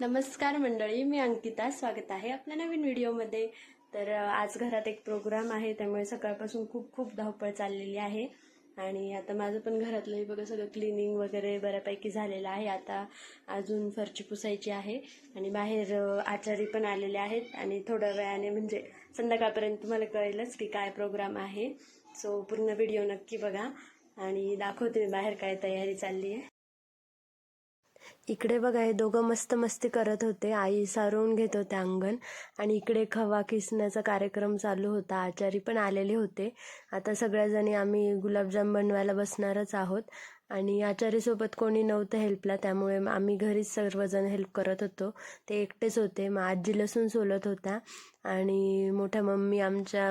नमस्कार मंडळी मी अंकिता. स्वागत आहे आपल्या नवीन व्हिडिओमध्ये. तर आज घरात एक प्रोग्राम आहे त्यामुळे सकाळपासून खूप खूप धावपळ चाललेली आहे. आणि आता माझं पण घरातलंही बघा सगळं क्लिनिंग वगैरे बऱ्यापैकी झालेलं आहे. आता अजून फरची पुसायची आहे आणि बाहेर आचारी पण आलेले आहेत. आणि थोड्या वेळाने म्हणजे संध्याकाळपर्यंत तुम्हाला कळेलच की काय प्रोग्राम आहे. सो पूर्ण व्हिडिओ नक्की बघा. आणि दाखवते मी बाहेर काय तयारी चालली आहे इकडे बघा हे दोघं मस्त मस्ती करत होते. आई सारवून घेत होते अंगण आणि इकडे खवा किसण्याचा कार्यक्रम चालू होता. आचारी पण आलेले होते. आता सगळ्याजणी आम्ही गुलाबजाम बनवायला बसणारच आहोत आणि आचारीसोबत कोणी नव्हतं हेल्पला त्यामुळे आम्ही घरीच सर्वजण हेल्प करत होतो. ते एकटेच होते. मग आजी लसूण सोलत होत्या आणि मोठ्या मम्मी आमच्या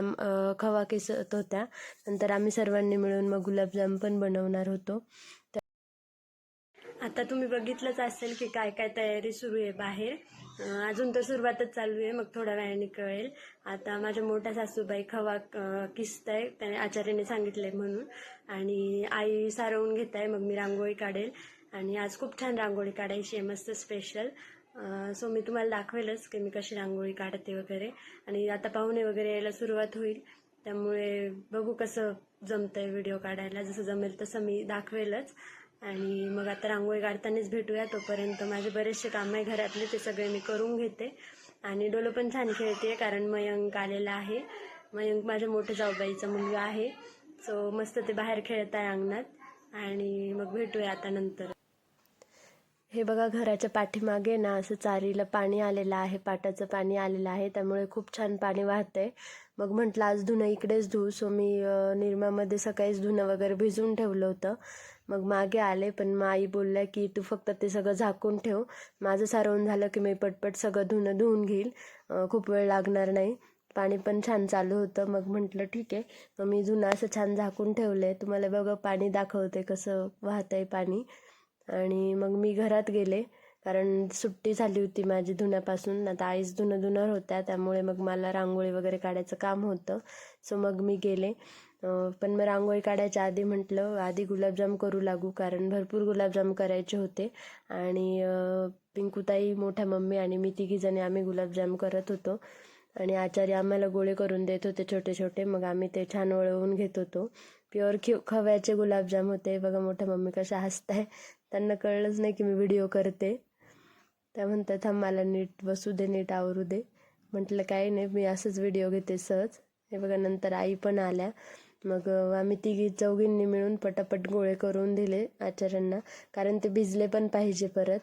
खवा किसत होत्या. नंतर आम्ही सर्वांनी मिळून मग गुलाबजाम पण बनवणार होतो. आता तुम्ही बघितलंच असेल की काय काय तयारी सुरू आहे बाहेर. अजून तर सुरुवातच चालू आहे मग थोड्या वेळाने कळेल. आता माझ्या मोठ्या सासूबाई खवा किसत आहे त्याने आचार्याने सांगितलंय म्हणून. आणि आई सारवून घेत आहे मग मी रांगोळी काढेल. आणि आज खूप छान रांगोळी काढायची आहे मस्त स्पेशल सो मी तुम्हाला दाखवेलच की मी कशी रांगोळी काढते वगैरे. आणि आता पाहुणे वगैरे यायला सुरुवात होईल. त्यामुळे बघू कसं जमतंय व्हिडिओ काढायला. जसं जमेल तसं मी दाखवेलच. आणि मग आता रांगोळी काढतानाच भेटूया तोपर्यंत. माझे बरेचसे काम आहे घरातले ते सगळे मी करून घेते. आणि डोलो पण छान खेळते कारण मयंक आलेला आहे. मयंक माझ्या मोठ्या जाऊबाईचा मुलगा आहे. सो मस्त ते बाहेर खेळत आहे अंगणात. आणि मग भेटूया आता नंतर. हे बघा घराच्या पाठीमागे ना असं चारीला पाणी आलेलं आहे पाटाचं पाणी आलेलं आहे त्यामुळे खूप छान पाणी वाहतंय. मग म्हटलं आज धुणं इकडेच धुऊ सो मी निरमामध्ये सकाळीच धुणं वगैरे भिजवून ठेवलं होतं. मग मागे आले पण मग आई बोलल्या की तू फक्त ते सगळं झाकून ठेव. माझं सारवून झालं की मी पटपट सगळं धुणं धुवून घेईल. खूप वेळ लागणार नाही. पाणी पण छान चालू होतं. मग म्हटलं ठीक आहे. मग मी धुणं असं छान झाकून ठेवलं आहे तुम्हाला बघा पाणी दाखवते कसं वाहतंय पाणी. आणि मग मी घरात गेले. कारण सुट्टी झाली होती माझी धुण्यापासून. आता आईच धुणं धुणार होत्या. त्यामुळे मग मला रांगोळी वगैरे काढायचं काम होतं. सो मग मी गेले. पण मग रांगोळी काढायच्या आधी म्हटलं आधी गुलाबजाम करू लागू. कारण भरपूर गुलाबजाम करायचे होते. आणि अं, पिंकूताई मोठ्या मम्मी आणि मी तिघीजणी आम्ही गुलाबजाम करत होतो. आणि आचार्य आम्हाला गोळे करून देत होते छोटे छोटे मग आम्ही ते छान वळवून घेत होतो. प्युअर खि खव्याचे गुलाबजाम होते. बघा मोठ्या मम्मी कशा हसताय. त्यांना कळलंच नाही की मी व्हिडिओ करते. त्या म्हणतात थांब मला नीट बसू दे नीट आवरू दे. म्हटलं काही नाही मी असंच व्हिडिओ घेते सहज. हे बघा नंतर आई पण आल्या. मग आम्ही तिघी चौघींनी मिळून पटापट गोळे करून दिले आचार्यांना. कारण ते भिजले पण पाहिजे परत.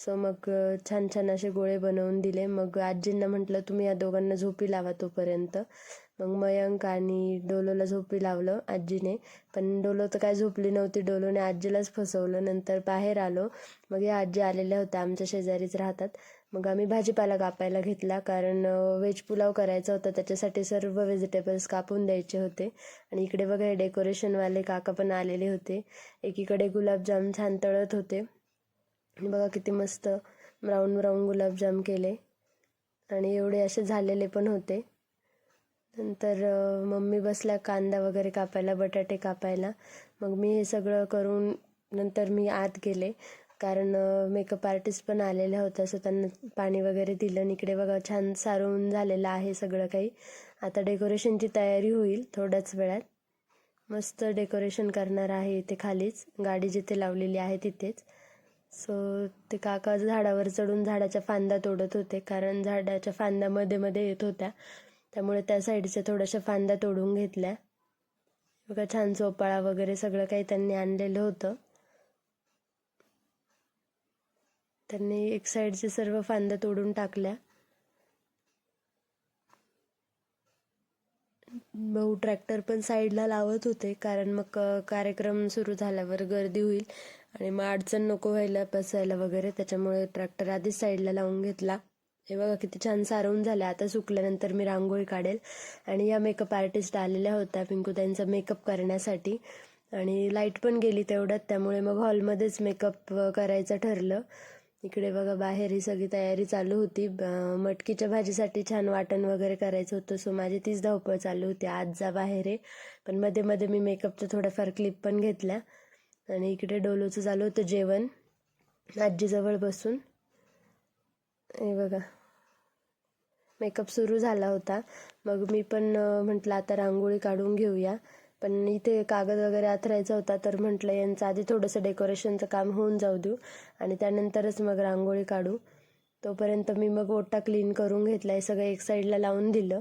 सो मग छान छान असे गोळे बनवून दिले. मग आजींना म्हटलं तुम्ही या दोघांना झोपी लावा तोपर्यंत. मग मयंक आणि डोलोला झोपी लावलं आजीने. पण डोलो तर काय झोपली नव्हती. डोलोने आजीलाच फसवलं. नंतर बाहेर आलो. मग या आजी आलेल्या होत्या. आमच्या शेजारीच राहतात. मग आम्ही भाजीपाला कापायला घेतला. कारण व्हेज पुलाव करायचा होता. त्याच्यासाठी सर्व व्हेजिटेबल्स कापून द्यायचे होते. आणि इकडे बघा हे डेकोरेशनवाले काका पण आलेले होते. एकीकडे गुलाबजाम छान तळत होते. बघा किती मस्त ब्राऊन ब्राऊन गुलाबजाम केले. आणि एवढे असे झालेले पण होते. नंतर मम्मी बसल्या कांदा वगैरे कापायला बटाटे कापायला. मग मी हे सगळं करून नंतर मी आत गेले. कारण मेकअप आर्टिस्ट पण आलेल्या होत्या सो त्यांना पाणी वगैरे दिलं. इकडे बघा छान सारवून झालेलं आहे सगळं काही. आता डेकोरेशनची तयारी होईल थोड्याच वेळात. मस्त डेकोरेशन करणार आहे इथे खालीच. गाडी जिथे लावलेली आहे तिथेच. सो ते काका झाडावर चढून झाडाच्या फांद्या तोडत होते कारण झाडाच्या फांद्या मध्ये मध्ये येत होत्या. त्यामुळे त्या साईडच्या थोड्याशा फांद्या तोडून घेतल्या. बघा छान चोपाळा वगैरे सगळं काही त्यांनी आणलेलं होतं. त्यांनी एक साईडचे सर्व फांद्या तोडून टाकल्या. भाऊ ट्रॅक्टर पण साईडला लावत होते कारण मग कार्यक्रम सुरू झाल्यावर गर्दी होईल. आणि मग अडचण नको व्हायला पसायला वगैरे त्याच्यामुळे ट्रॅक्टर आधीच साईडला लावून घेतला. हे बघा किती छान सारवून झालं. आता सुकल्यानंतर मी रांगोळी काढेल. आणि या मेकअप आर्टिस्ट आलेल्या होत्या पिंकू त्यांचा मेकअप करण्यासाठी. आणि लाइट पण गेली तेवढ्यात त्यामुळे मग हॉलमध्येच मेकअप करायचं ठरलं. इकडे बघा बाहेर ही सगळी तयारी चालू होती. ब- मटकीच्या भाजीसाठी छान वाटण वगैरे करायचं होतं. सो माझी तीच धावपळ चालू होती. आज जा बाहेर आहे पण मध्ये मध्ये मी मेकअपच्या थोड्याफार क्लिप पण घेतल्या. आणि इकडे डोलोचं झालं होतं जेवण आजीजवळ बसून. हे बघा. मेकअप सुरू झाला होता. मग मी पण म्हटलं आता रांगोळी काढून घेऊया. पण इथे कागद वगैरे आथरायचा होता तर म्हटलं यांचं आधी थोडंसं डेकोरेशनचं काम होऊन जाऊ देऊ. आणि त्यानंतरच मग रांगोळी काढू. तोपर्यंत मी मग ओटा क्लीन करून घेतला आहे सगळं एक साईडला लावून दिलं.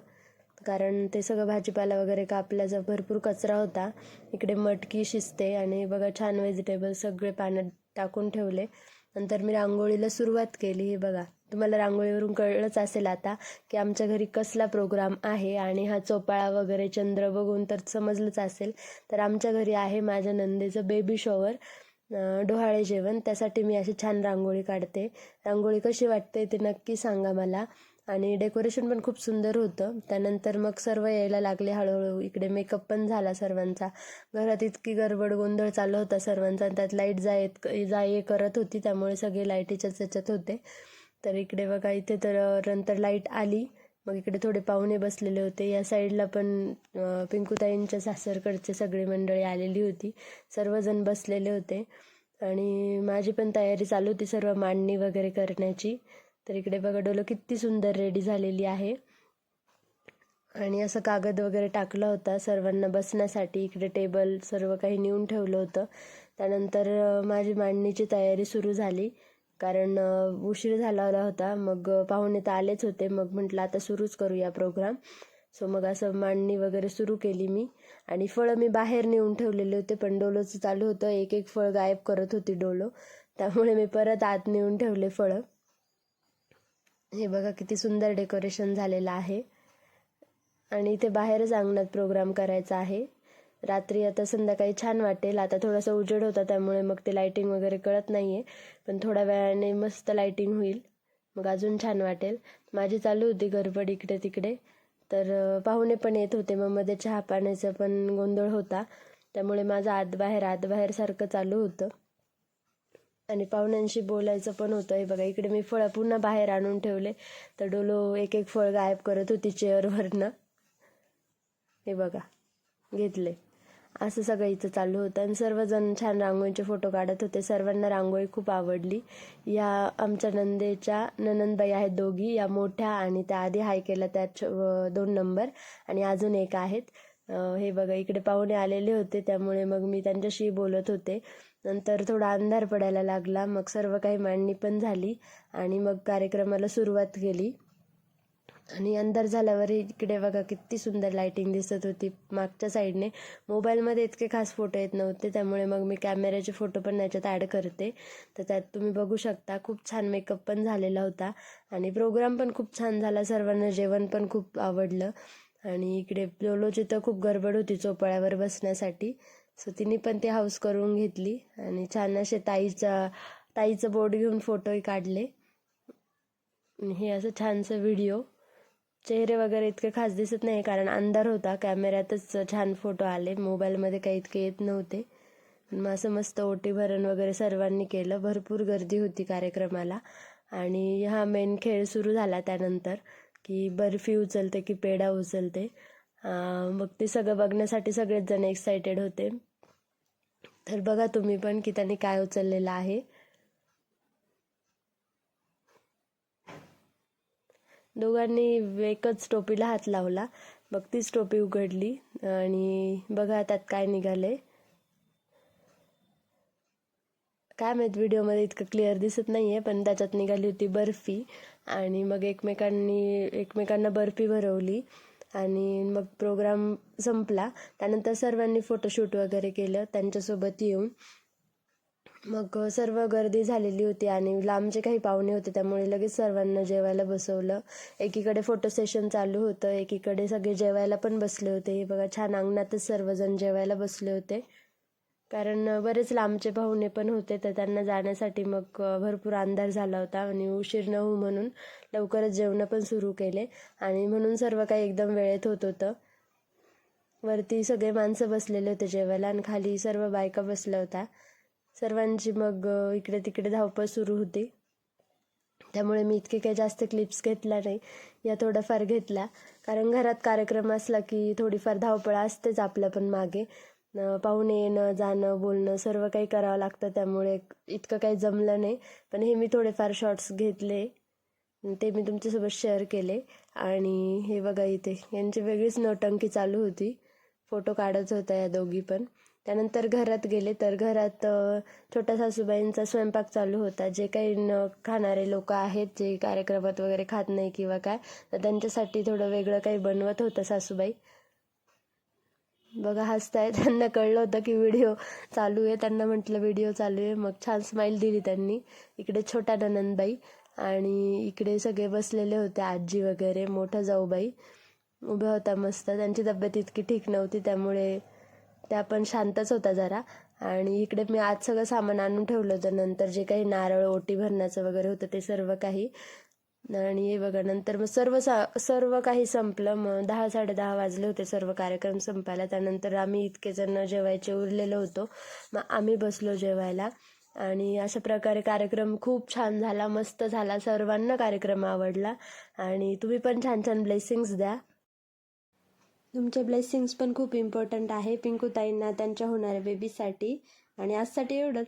कारण ते सगळं भाजीपाला वगैरे कापल्याचा भरपूर कचरा होता. इकडे मटकी शिजते आणि बघा छान व्हेजिटेबल सगळे पाण्यात टाकून ठेवले. नंतर मी रांगोळीला सुरुवात केली. हे बघा तुम्हाला रांगोळीवरून कळलंच असेल आता की आमच्या घरी कसला प्रोग्राम आहे आणि हा चोपाळा वगैरे चंद्र बघून तर समजलंच असेल. तर आमच्या घरी आहे माझ्या नंदेचं बेबी शॉवर डोहाळे जेवण. त्यासाठी मी अशी छान रांगोळी काढते. रांगोळी कशी वाटते ते नक्की सांगा मला. आणि डेकोरेशन पण खूप सुंदर होतं. त्यानंतर मग सर्व यायला लागले हळूहळू. इकडे मेकअप पण झाला सर्वांचा. घरात इतकी गडबड गोंधळ चालू होता सर्वांचा. आणि त्यात लाइट जाय जा ये करत होती. त्यामुळे सगळे लाईटीच्याच त्याच्यात होते. तर इकडे बघा इथे तर नंतर लाइट आली. मग इकडे थोडे पाहुणे बसलेले होते. या साईडला पण पिंकुताईंच्या सासरकडचे सगळे मंडळी आलेली होती. सर्वजण बसलेले होते. आणि माझी पण तयारी चालू होती सर्व मांडणी वगैरे करण्याची. तर इकडे बघा डोलं किती सुंदर रेडी झालेली आहे. आणि असं कागद वगैरे टाकला होता सर्वांना बसण्यासाठी. इकडे टेबल सर्व काही नेऊन ठेवलं होतं. त्यानंतर माझी मांडणीची तयारी सुरू झाली. कारण उशीर झाला होता. मग पाहुणे तर आलेच होते. मग म्हटलं आता सुरूच करूया प्रोग्राम सो मग असं मांडणी वगैरे सुरू केली मी. आणि फळं मी बाहेर नेऊन ठेवलेले होते पण डोलोचं चालू होतं. एक एक फळ गायब करत होती डोलो. त्यामुळे मी परत आत नेऊन ठेवले फळं. हे बघा किती सुंदर डेकोरेशन झालेलं आहे. आणि इथे बाहेरच अंगणात प्रोग्राम करायचा आहे. रात्री आता संध्याकाळी छान वाटेल. आता थोडासा उजेड होता त्यामुळे मग ते लाईटिंग वगैरे कळत नाही आहे पण थोड्या वेळाने मस्त लाईटिंग होईल. मग अजून छान वाटेल. माझी चालू होती गडबड इकडे तिकडे. तर पाहुणे पण येत होते. मग मध्ये चहा पाण्याचा पण गोंधळ होता. त्यामुळे माझं आत बाहेर आत बाहेर सारखं चालू होतं. आणि पाहुण्यांशी बोलायचं पण होतं. हे बघा इकडे मी फळं पुन्हा बाहेर आणून ठेवले. तर डोलो एक एक फळ गायब करत होती चेअरवरनं. हे बघा घेतले. असं सगळं इथं चालू होतं. आणि सर्वजण छान रांगोळीचे फोटो काढत होते. सर्वांना रांगोळी खूप आवडली. या आमच्या नंदेच्या ननंदबाई आहेत दोघी. या मोठ्या आणि त्या आधी हाय केला त्या दोन नंबर. आणि अजून एक आहेत. हे बघा इकडे पाहुणे आलेले होते. त्यामुळे मग मी त्यांच्याशी बोलत होते. नंतर थोडा अंधार पडायला लागला. मग सर्व काही मांडणी पण झाली आणि मग कार्यक्रमाला सुरुवात केली. आणि अंधार झाल्यावर इकडे बघा किती सुंदर लाइटिंग दिसत होती. मागच्या साईडने मोबाईलमध्ये इतके खास फोटो येत नव्हते. त्यामुळे मग मी कॅमेऱ्याचे फोटो पण याच्यात ॲड करते. तर त्यात तुम्ही बघू शकता खूप छान मेकअप पण झालेला होता. आणि प्रोग्राम पण खूप छान झाला. सर्वांना जेवण पण खूप आवडलं. आणि इकडे लोलोची तर खूप गडबड होती चोपळ्यावर बसण्यासाठी. सो तिने पण ती हाऊस करून घेतली आणि छान असे ताईचा ताईचं बोर्ड घेऊन फोटोही काढले. हे असं छानसं व्हिडिओ चेहरे वगैरे इतके खास दिसत नाही कारण अंधार होता. कॅमेऱ्यातच छान फोटो आले. मोबाईलमध्ये काही इतके येत नव्हते. मग असं मस्त ओटी भरण वगैरे सर्वांनी केलं. भरपूर गर्दी होती कार्यक्रमाला. आणि हा मेन खेळ सुरू झाला त्यानंतर की बर्फी उचलते की पेढा उचलते. मग ते सगळं बघण्यासाठी सगळेच जण एक्सायटेड होते. तर बघा तुम्ही पण की त्यांनी काय उचललेलं आहे. दोघांनी एकच टोपीला हात लावला. मग तीच टोपी उघडली आणि बघा त्यात काय निघाले काय माहीत व्हिडिओमध्ये इतकं क्लिअर दिसत नाही आहे पण त्याच्यात निघाली होती बर्फी आणि मग एकमेकांनी एकमेकांना बर्फी भरवली. आणि मग प्रोग्राम संपला. त्यानंतर सर्वांनी फोटोशूट वगैरे केलं त्यांच्यासोबत येऊन. मग सर्व गर्दी झालेली होती आणि लांबचे काही पाहुणे होते त्यामुळे लगेच सर्वांना जेवायला बसवलं. एकीकडे फोटो सेशन चालू होतं एकीकडे सगळे जेवायला पण बसले होते. हे बघा छान अंगणातच सर्वजण जेवायला बसले होते. कारण बरेच लांबचे पाहुणे पण होते तर त्यांना जाण्यासाठी मग भरपूर अंधार झाला होता आणि उशीर न होऊ म्हणून लवकरच जेवणं पण सुरू केले आणि म्हणून सर्व काही एकदम वेळेत होत होतं. वरती सगळे माणसं बसलेले होते जेवायला आणि खाली सर्व बायका बसल्या होत्या. सर्वांची मग इकडे तिकडे धावपळ सुरू होती. त्यामुळे मी इतके काही जास्त क्लिप्स घेतला नाही या थोडाफार घेतला कारण घरात कार्यक्रम असला की थोडीफार धावपळ असतेच आपल्या पण मागे. पाहुणे येणं जाणं बोलणं सर्व काही करावं लागतं त्यामुळे इतकं काही जमलं नाही. पण हे मी थोडेफार शॉर्ट्स घेतले. ते मी तुमच्यासोबत शेअर केले. आणि हे बघा इथे यांची वेगळीच नौटंकी चालू होती. फोटो काढत होत्या या दोघी पण. त्यानंतर घरात गेले. तर घरात छोट्या सासूबाईंचा स्वयंपाक चालू होता. जे काही न खाणारे लोक आहेत जे कार्यक्रमात वगैरे खात नाही किंवा काय तर त्यांच्यासाठी थोडं वेगळं काही बनवत होतं सासूबाई. बघा हसताय. त्यांना कळलं होतं की व्हिडिओ चालू आहे. त्यांना म्हटलं व्हिडिओ चालू आहे. मग छान स्माईल दिली त्यांनी. इकडे छोटा ननंदबाई आणि इकडे सगळे बसलेले होते आजी वगैरे मोठा जाऊबाई. उभ्या होत्या मस्त. त्यांची तब्येत इतकी ठीक नव्हती त्यामुळे त्या पण शांतच होता जरा. आणि इकडे मी आज सगळं सामान आणून ठेवलं होतं. नंतर जे काही नारळ ओटी भरण्याचं वगैरे होतं ते सर्व काही. आणि हे बघा नंतर मग सर्व सा सर्व काही संपलं. मग दहा साडे दहा वाजले होते सर्व कार्यक्रम संपायला. त्यानंतर आम्ही इतके जण जेवायचे उरलेलो होतो. मग आम्ही बसलो जेवायला. आणि अशा प्रकारे कार्यक्रम खूप छान झाला मस्त झाला. सर्वांना कार्यक्रम आवडला. आणि तुम्ही पण छान छान ब्लेसिंग्स द्या. तुमचे ब्लेसिंग्स पण खूप इम्पॉर्टंट आहे पिंकूताईंना त्यांच्या होणाऱ्या बेबीसाठी आणि आजसाठी एवढंच.